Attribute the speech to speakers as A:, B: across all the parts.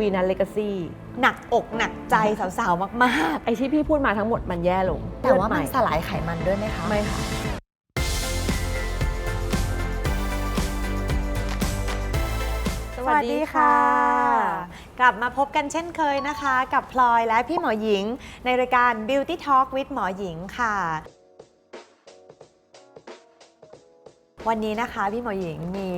A: วีนัสเลกาซี
B: หนักอกหนักใจสาวๆ มาก
A: ไอที่พี่พูดมาทั้งหมดมันแย่ลง
B: ๆ แต่ว่ามัน
A: เลือด
B: สลายไขมันด้วยไหมคะ
A: ใหม่ไม่ค่ะ
B: สวัสดีค่ะ กลับมาพบกันเช่นเคยนะคะ กับพลอยและพี่หมอหญิง ในรายการ Beauty Talk with หมอหญิงค่ะ วันนี้นะคะ พี่หมอหญิงมี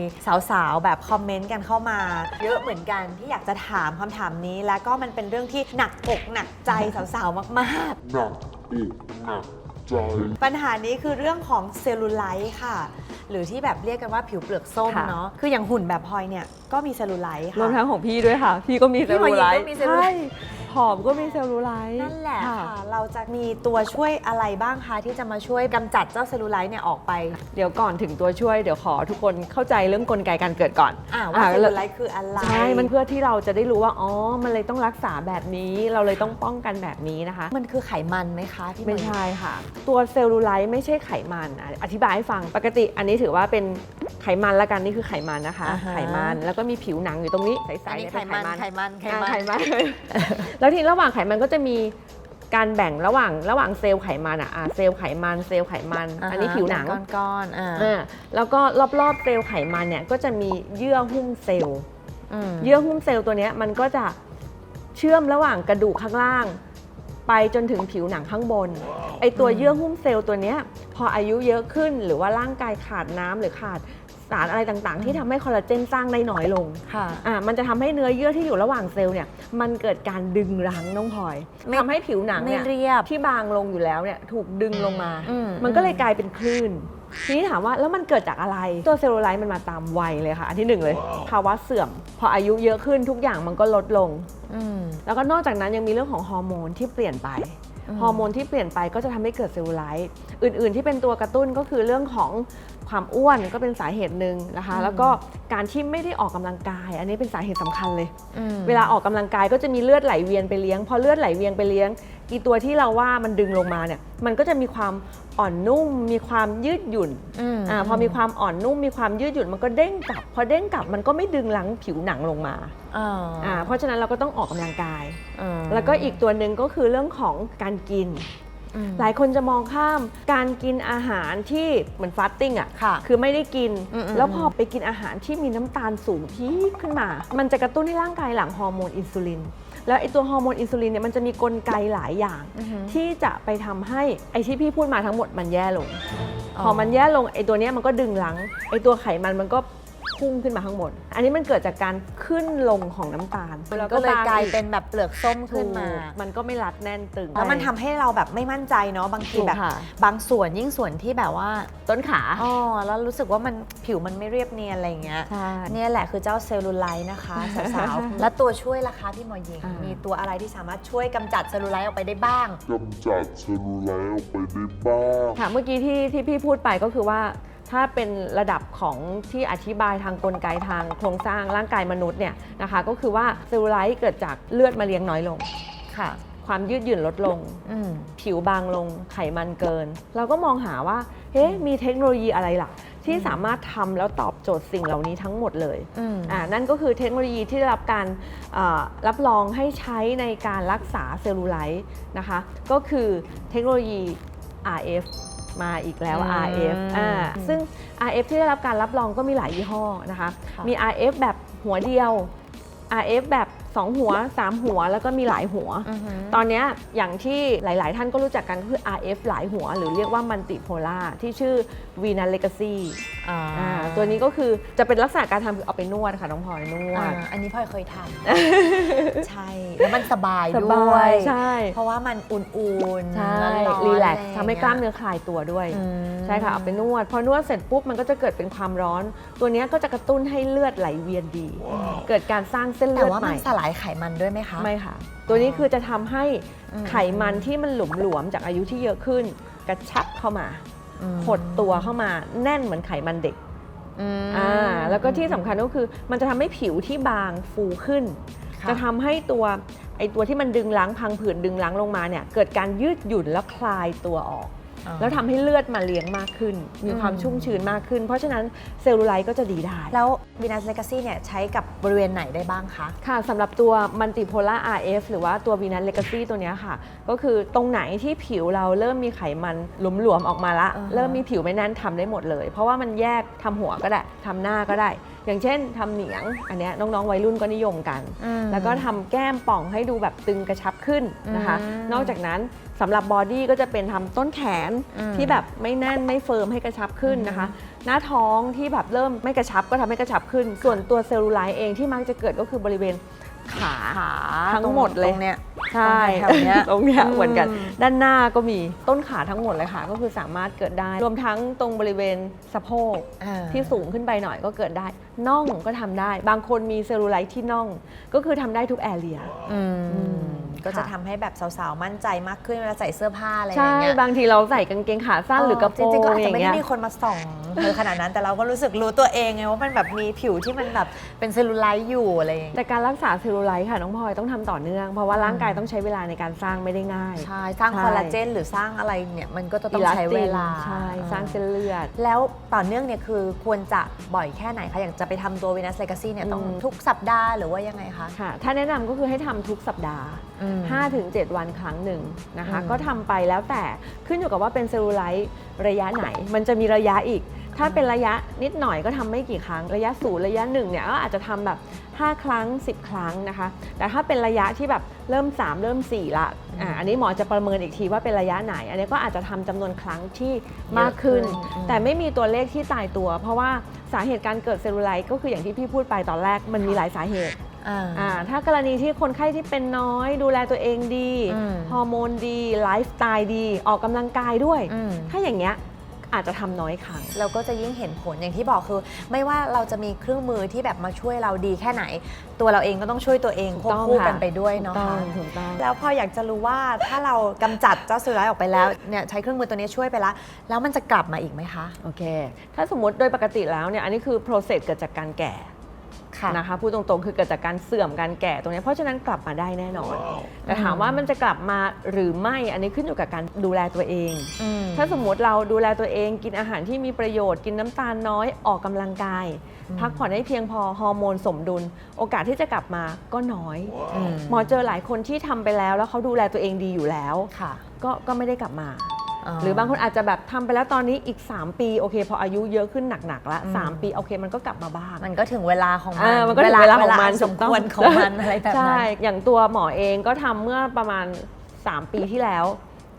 B: สาวๆ แบบคอมเมนต์กันเข้ามา เยอะเหมือนกันที่อยากจะถามคำถามนี้ และก็มันเป็นเรื่องที่หนักอกหนักใจสาวๆ มาก ๆ
C: หนักอกหนักใจ
B: ปัญหานี้คือเรื่องของเซลลูไลท์ค่ะ หรือที่แบบเรียกกันว่าผิวเปลือกส้ม
A: ค่ะ
B: เนาะคืออย่างหุ่นแบบพลอยเนี่ยก็มีเซลลูไลท์
A: รวม
B: ค่ะ
A: ทั้งของพี่ด้วยค่ะ พี่ก็มีเซ
B: พี่
A: ล
B: หมอ
A: ลู
B: หญิง
A: ไล
B: ก็
A: ท์
B: มีเซลลูไลท์
A: ใช่ผอมก็มีเซลลูไลท์
B: นั่นแหละค่ะเรา จะมีตัวช่วยอะไรบ้างคะที่จะมาช่วยกำจัดเจ้าเซลลูไลท์เนี่ยออกไป
A: เดี๋ยวก่อนถึงตัวช่วยเดี๋ยวขอทุกคนเข้าใจเรื่องกลไกการเกิดก่อน
B: อ่าว่า
A: อ่า
B: เซลลูไลท์คืออะไร
A: ใช่ มันเพื่อที่เราจะได้รู้ว่า อ๋อ มันเลยต้องรักษาแบบนี้ เราเลยต้องป้องกันแบบนี้นะคะ
B: มันคือไขมันไหมคะพี่ห
A: ไม่
B: หญิง
A: ใช่ค่ะ ตัวเซลลูไลท์ไม่ใช่ไขมันอะอธิบายให้ฟัง ปกติอันนี้ถือว่าเป็นไขมันละกันนี่คือไขมันนะคะ
B: อ่าฮะ
A: ไขมันแล้วก็มีผิวหนังอยู่ตรงนี้ใส
B: อัน
A: ๆ
B: นี้
A: เนี่ย
B: ไข
A: เป็น
B: มันไขมันไข
A: อ่า
B: มัน
A: ไขมัน แล้วทีระหว่างไขมันก็จะมี การแบ่งระหว่างระหว่างเซลล์ไขมันอะอ่าเซลล์ไขมันเซลล์ไขมัน อันนี้ผิวหนัง
B: เป็นก้อนๆอ่า
A: อ่าแล้วก็รอบๆเซลล์ไขมันเนี่ยก็จะมีเยื่อหุ้มเซลล์
B: ม
A: เยื่อหุ้มเซลล์ตัวเนี้ยมันก็จะเชื่อมระหว่างกระดูกข้างล่าง ไปจนถึงผิวหนังข้างบนไอตัวเยื่อหุ้มเซลล์ตัวเนี้ยพออายุเยอะขึ้นหรือว่าร่างกายขาดน้ำหรือขาด สารอะไรต่างๆ ที่ทำให้คอลลาเจนสร้างได้น้อยลง
B: ค่ะ
A: อ่ามันจะทำให้เนื้อเยื่อที่อยู่ระหว่างเซลล์เนี่ยมันเกิดการดึงรั้งน้องพลอย
B: ไม่
A: ทำให้ผิวหนัง
B: ไม่
A: เนี่ย
B: เรียบ
A: ที่บางลงอยู่แล้วเนี่ยถูกดึงลงมา
B: อืม
A: มันก็เลยกลายเป็นคลื่นทีนี้ถามว่าแล้วมันเกิดจากอะไรตัวเซลลูไลท์มันมาตามวัยเลยค่ะ อันที่หนึ่งเลย ภาวะเสื่อม พออายุเยอะขึ้นทุกอย่างมันก็ลดลง
B: อืม
A: แล้วก็นอกจากนั้นยังมีเรื่องของฮอร์โมนที่เปลี่ยนไป
B: อืม
A: ฮอร์โมนที่เปลี่ยนไปก็จะทำให้เกิดเซลลูไลท์อื่น ๆ ที่เป็นตัวกระตุ้นก็คือเรื่องของ ความอ้วนก็เป็นสาเหตุหนึ่งนะคะ แล้วก็การที่ไม่ได้ออกกำลังกาย อันนี้เป็นสาเหตุสำคัญเลย
B: อืม
A: เวลาออกกำลังกายก็จะมีเลือดไหลเวียนไปเลี้ยง พอเลือดไหลเวียนไปเลี้ยงอีตัวที่เราว่ามันดึงลงมาเนี่ยมันก็จะมีความอ่อนนุ่ม มีความยืดหยุ่น
B: ม
A: อ่าพอมีความอ่อนนุ่ม มีความยืดหยุ่นมันก็เด้งกลับ พอเด้งกลับมันก็ไม่ดึงหลังผิวหนังลงมา
B: อ่า
A: อ่าเพราะฉะนั้นเราก็ต้องออกกำลังกาย
B: อืม
A: แล้วก็อีกตัวหนึ่งก็คือเรื่องของการกิน
B: อืม
A: หลายคนจะมองข้ามการกินอาหารที่เหมือนฟาสติ้งอะ
B: ค่ะ
A: คือไม่ได้กิน
B: อืมอืม
A: แล้วพอไปกินอาหารที่มีน้ำตาลสูงพีคขึ้นมา มันจะกระตุ้นให้ร่างกายหลั่งฮอร์โมนอินซูลินแล้วไอตัวฮอร์โมนอินซูลินเนี่ยมันจะมีกลไกหลายอย่าง
B: อือหือ
A: ที่จะไปทำให้ไอที่พี่พูดมาทั้งหมดมันแย่ลง
B: อ๋อ
A: พอมันแย่ลงไอตัวเนี้ยมันก็ดึงหลังไอตัวไขมันมันก็ พุ่งขึ้นมาข้างบน อันนี้มันเกิดจากการขึ้นลงของน้ำตาล
B: มันก็เลยกลายเป็นแบบเปลือกส้มขึ้นมา
A: ถูกมันก็ไม่รัดแน่นตึง
B: แล้วมันทำให้เราแบบไม่มั่นใจเนาะบางที
A: ถูก
B: แบบ
A: ค่ะ
B: บางส่วนยิ่งส่วนที่แบบว่า
A: ต้นขา
B: อ๋อแล้วรู้สึกว่ามันผิวมันไม่เรียบเนียนอะไรอย่างเงี้ย
A: ใช่
B: เนี่ยแหละคือเจ้าเซลลูไลท์นะคะสาวๆแล้วตัวช่วยล่ะคะพี่หมอหญิง
A: อ่ามี
B: มีตัวอะไรที่สามารถช่วยกำจัดเซลลูไลท์ออกไปได้บ้าง
C: กำจัดเซลลูไลท์ออกไปได้บ้าง
A: ค่ะเมื่อกี้ที่ที่พี่พูดไปก็คือว่าถ้าเป็นระดับของที่อธิบายทางกลไกทางโครงสร้างร่างกายมนุษย์เนี่ยนะคะ ก็คือว่าเซลลูไลท์เกิดจากเลือดมาเลี้ยงน้อยลง
B: ค่ะ
A: ความยืดหยุ่นลดลง
B: อืม
A: ผิวบางลงไขมันเกิน เราก็มองหาว่าเฮ้มีเทคโนโลยีอะไรล่ะ ที่สามารถทำแล้วตอบโจทย์สิ่งเหล่านี้ทั้งหมดเลย
B: อืม
A: อ่านั่นก็คือเทคโนโลยีที่ได้รับการเอ่อรับรองให้ใช้ในการรักษาเซลลูไลท์นะคะ ก็คือเทคโนโลยี RF มาอีกแล้ว
B: อืม
A: RF อ่าซึ่ง RF ที่ได้รับการรับรองก็มีหลายยี่ห้อนะคะ
B: ค่ะ
A: มี RF แบบหัวเดียว RF แบบ 2 หัว 3 หัวแล้วก็มีหลายหัว
B: อือหือ
A: ตอนเนี้ยอย่างที่หลาย ๆ ท่านก็รู้จักกันก็คือ RF หลายหัว หรือเรียกว่ามันติโพล่าที่ชื่อ Venus Legacy
B: อ่า
A: อ่าตัวนี้ก็คือจะเป็นลักษณะการทำคือเอาไปนวดค่ะน้องพลอยนว
B: อ่า
A: ด
B: อันนี้พลอยเคยทำใช่ แล้วมันสบาย
A: ส
B: ด้
A: บา
B: วย
A: ใช่
B: เพราะว่ามันอุ่นๆ
A: ใช่
B: ร้อนๆ
A: รีแล กซ์
B: อะไร
A: ทำให้กล้ามเนื้อคลายตัวด้วย
B: อืม
A: ใช่ค่ะเอาไปนวด พอนวดเสร็จปุ๊บมันก็จะเกิดเป็นความร้อน ตัวเนี้ยก็จะกระตุ้นให้เลือดไหลเวียนดี เกิดการสร้างเส้น
B: แต่
A: เลือด
B: ว่า
A: ให
B: มั
A: ม่
B: นสลายไขมันด้วยไหมคะ
A: ไม่ค่ะ ตัวนี้คือจะทำให้
B: อืม
A: ไขมันที่มันหลุมหลวมๆจากอายุที่เยอะขึ้น กระชับเข้ามา
B: อืม
A: หดตัวเข้ามาแน่นเหมือนไขมันเด็ก
B: อืม
A: อ่าแล้วก็ที่สำคัญก็คือมันจะทำให้ผิวที่บางฟูขึ้น
B: ค่ะ
A: จะทำให้ตัวไอตัวที่มันดึงล้างพังผืดดึงล้างลงมาเนี่ยเกิดการยืดหยุ่นและคลายตัวออก
B: อ๋อ
A: แล้วทำให้เลือดมาเลี้ยงมากขึ้น มีความ
B: อืม
A: ชุ่มชื้นมากขึ้น เพราะฉะนั้นเซลลูไลท์ก็จะดีได้
B: แล้ว Venus Legacy เนี่ยใช้กับบริเวณไหนได้บ้างคะ
A: ค่ะสำหรับตัว Multipolar RF หรือว่าตัว Venus Legacy ตัวเนี้ยค่ะ ก็คือตรงไหนที่ผิวเราเริ่มมีไขมันหลวมๆออกมาละ
B: อ่าฮะ
A: เริ่มมีผิวไม่แน่นทำได้หมดเลย เพราะว่ามันแยกทำหัวก็ได้ทำหน้าก็ได้อย่างเช่นทำเหนียงอันเนี้ยน้องๆวัยรุ่นก็นิยมกันแล้วก็ทำแก้มป่องให้ดูแบบตึงกระชับขึ้นนะคะ
B: อืม
A: นอกจากนั้นสำหรับบอดี้ก็จะเป็นทำต้นแขน
B: อืม
A: ที่แบบไม่แน่นไม่เฟิร์มให้กระชับขึ้นนะคะ หน้าท้องที่แบบเริ่มไม่กระชับก็ทำให้กระชับขึ้น ส่วนตัวเซลลูไลท์เองที่มักจะเกิดก็คือบริเวณ ขา
B: ขา
A: ทั้งหมดเลย
B: ตรงเนี้ย
A: ใช่
B: ตรงแถวๆเนี้ย
A: ตรงเนี้ย
B: อืม
A: เหมือนกัน ด้านหน้าก็มีต้นขาทั้งหมดเลยค่ะ ก็คือสามารถเกิดได้ รวมทั้งตรงบริเวณสะโพก
B: อ่า
A: ที่สูงขึ้นไปหน่อยก็เกิดได้น่องก็ทำได้ บางคนมีเซลลูไลท์ที่น่อง ก็คือทำได้ทุกแอเรีย
B: อืม
A: อืม
B: ก็จะ
A: ค่ะ
B: ทำให้แบบสาวๆ มั่นใจมากขึ้นเวลาใส่เสื้อผ้าอะไรอ
A: ใช่
B: ย่างเงี้ย
A: บางทีเราใส่กางเกงขาสั้นหรือกระโปร
B: จริงๆก็
A: ง
B: อาจ
A: อ
B: จะ
A: ย่าง
B: ไม่
A: เงี้
B: ได้
A: ย
B: มีคนมาส่องเธอขนาดนั้น แต่เราก็รู้สึกรู้ตัวเองไงว่ามันแบบมีผิวที่มันแบบเป็นเซลลูไลท์อยู่อะไรอย่างเงี้ย
A: แต่การรักษาเซลลูไลท์ค่ะน้องพลอยต้องทำต่อเนื่อง เพราะว่าร่างกายต้องใช้เวลาในการสร้างไม่ได้ง่าย
B: ใช่ สร้าง
A: ใช่
B: คอลลาเจนหรือสร้างอะไรเนี่ยมันก็จะต้องใช้เวลา
A: ใช่ สร้างเส้นเลือด
B: แล้วต่อเนื่องเนี่ยคือควรจะบ่อยแค่ไหนคะ อย่างจะไปทำตัว Venus Legacy เนี่ยต้อง
A: อืม
B: ทุกสัปดาห์หรือว่ายังไงคะ
A: ค่ะ ถ้าแนะนำก็คือให้ทำทุกสัปดาห์
B: อืม
A: 5-7 วันครั้งหนึ่งนะคะ
B: อืม
A: ก็ทำไปแล้วแต่ขึ้นอยู่กับว่าเป็นเซลลูไลท์ระยะไหน มันจะมีระยะอีก ถ้าเป็นระยะนิดหน่อยก็ทำไม่กี่ครั้ง ระยะศูนย์ระยะหนึ่งเนี่ยก็อาจจะทำแบบ 5 ครั้ง 10 ครั้งนะคะ แต่ถ้าเป็นระยะที่แบบเริ่ม 3 เริ่ม 4 ละอ่าอันนี้หมอจะประเมินอีกทีว่าเป็นระยะไหน อันนี้ก็อาจจะทำจำนวนครั้งที่มากขึ้น
B: เยอะขึ้นอืม
A: แต่ไม่มีตัวเลขที่ตายตัว เพราะว่าสาเหตุการเกิดเซลลูไลท์ก็คืออย่างที่พี่พูดไปตอนแรกมันมีหลายสาเหตุ
B: อ่า
A: อ่าถ้ากรณีที่คนไข้ที่เป็นน้อยดูแลตัวเองดี
B: อืม
A: ฮอร์โมนดีไลฟ์สไตล์ดี ออกกำลังกายด้วย
B: อืม
A: ถ้าอย่างเงี้ยอาจจะทำน้อยครั้ง
B: เราก็จะยิ่งเห็นผลอย่างที่บอกคือ ไม่ว่าเราจะมีเครื่องมือที่แบบมาช่วยเราดีแค่ไหน ตัวเราเองก็ต้องช่วยตัวเองควบคู่กันไปด้วยเนาะ
A: ถูกต้อ
B: คะ
A: งถูกต้อง
B: แล้วพออยากจะรู้ว่าถ้าเรากำจัดเจ้าสุร้ายออกไปแล้วเนี่ยใช้เครื่องมือตัวนี้ช่วยไปแล้วแล้วมันจะกลับมาอีกไหมคะ
A: โอเค ถ้าสมมติโดยปกติแล้วเนี่ยอันนี้คือ process เกิดจากการแก่
B: ค่ะ
A: นะคะพูดตรงๆคือเกิดจากการเสื่อมการแก่ตรงนี้ เพราะฉะนั้นกลับมาได้แน่นอน แต่ถามว่ามันจะกลับมาหรือไม่อันนี้ขึ้นอยู่กับการดูแลตัวเอง
B: อืม
A: ถ้าสมมติเราดูแลตัวเองกินอาหารที่มีประโยชน์กินน้ำตาลน้อยออกกำลังกาย
B: อืม
A: พักผ่อนให้เพียงพอฮอร์โมนสมดุล โอกาสที่จะกลับมาก็น้อย
B: อืม
A: หมอเจอหลายคนที่ทำไปแล้วแล้วเขาดูแลตัวเองดีอยู่แล้ว
B: ค่ะ
A: ก็ก็ไม่ได้กลับมา หรือบางคนอาจจะแบบทำไปแล้วตอนนี้อีก 3 ปีโอเค พออายุเยอะขึ้นหนักๆแล้ว3ปีโอเคมันก็กลับมาบ้าง
B: มันก็ถึงเวลาของมั
A: อ่ามันก็ถึงเวลาของมัน
B: สมควรของมันอะไรแบบ
A: ใช่
B: นั้น
A: อย่างตัวหมอเองก็ทำเมื่อประมาณ 3 ปีที่แล้ว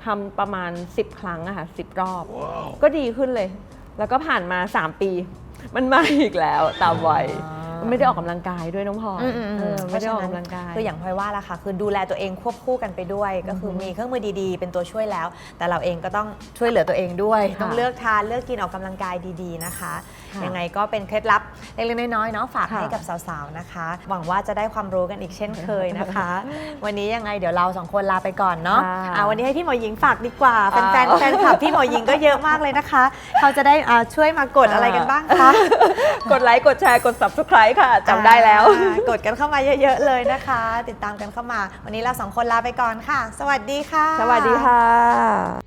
A: ทำประมาณ 10 ครั้งอะค่ะ10รอบ ก็ดีขึ้นเลย แล้วก็ผ่านมา 3 ปี มันมาอีกแล้วตามวัย
B: อ่า
A: ไม่ได้ออกกำลังกายด้วยน้องพลอย
B: อืมอืม
A: เอ
B: อื
A: อ
B: ม
A: ไม่ได้ออกกำลังกาย
B: คืออย่างพลอยว่าละค่ะ คือดูแลตัวเองควบคู่กันไปด้วย ก็คือมีเครื่องมือดีๆ เป็นตัวช่วยแล้ว แต่เราเองก็ต้องช่วยเหลือตัวเองด้วย
A: ค่ะ
B: ต้องเลือกทานเลือกกินออกกำลังกายดีๆนะคะ
A: ค่ะ
B: ยังไงก็เป็นเคล็ดลับเล็กๆน้อยๆเนาะฝาก
A: ค่ะ
B: ให้กับสาวๆนะคะ หวังว่าจะได้ความรู้กันอีกเช่นเคยนะคะ วันนี้ยังไงเดี๋ยวเราสองคนลาไปก่อนเนาะ
A: ค่ะ
B: อะวันนี้ให้พี่หมอหญิงฝากดีกว่าแฟน
A: อ่า
B: ๆแฟนคลับพี่หมอหญิงก็เยอะมากเลยนะคะ เขาจะได้อ่าช่วยมากดอะไรกันบ้างคะ
A: กดไลค์กดแชร์กด subscribe ค่ะจำได้แล้ว
B: อ่ากดกันเข้ามาเยอะ ๆ เลยนะคะ ติดตามกันเข้ามา วันนี้เราสองคนลาไปก่อนค่ะ สวัสดีค่ะ
A: สวัสดีค่ะ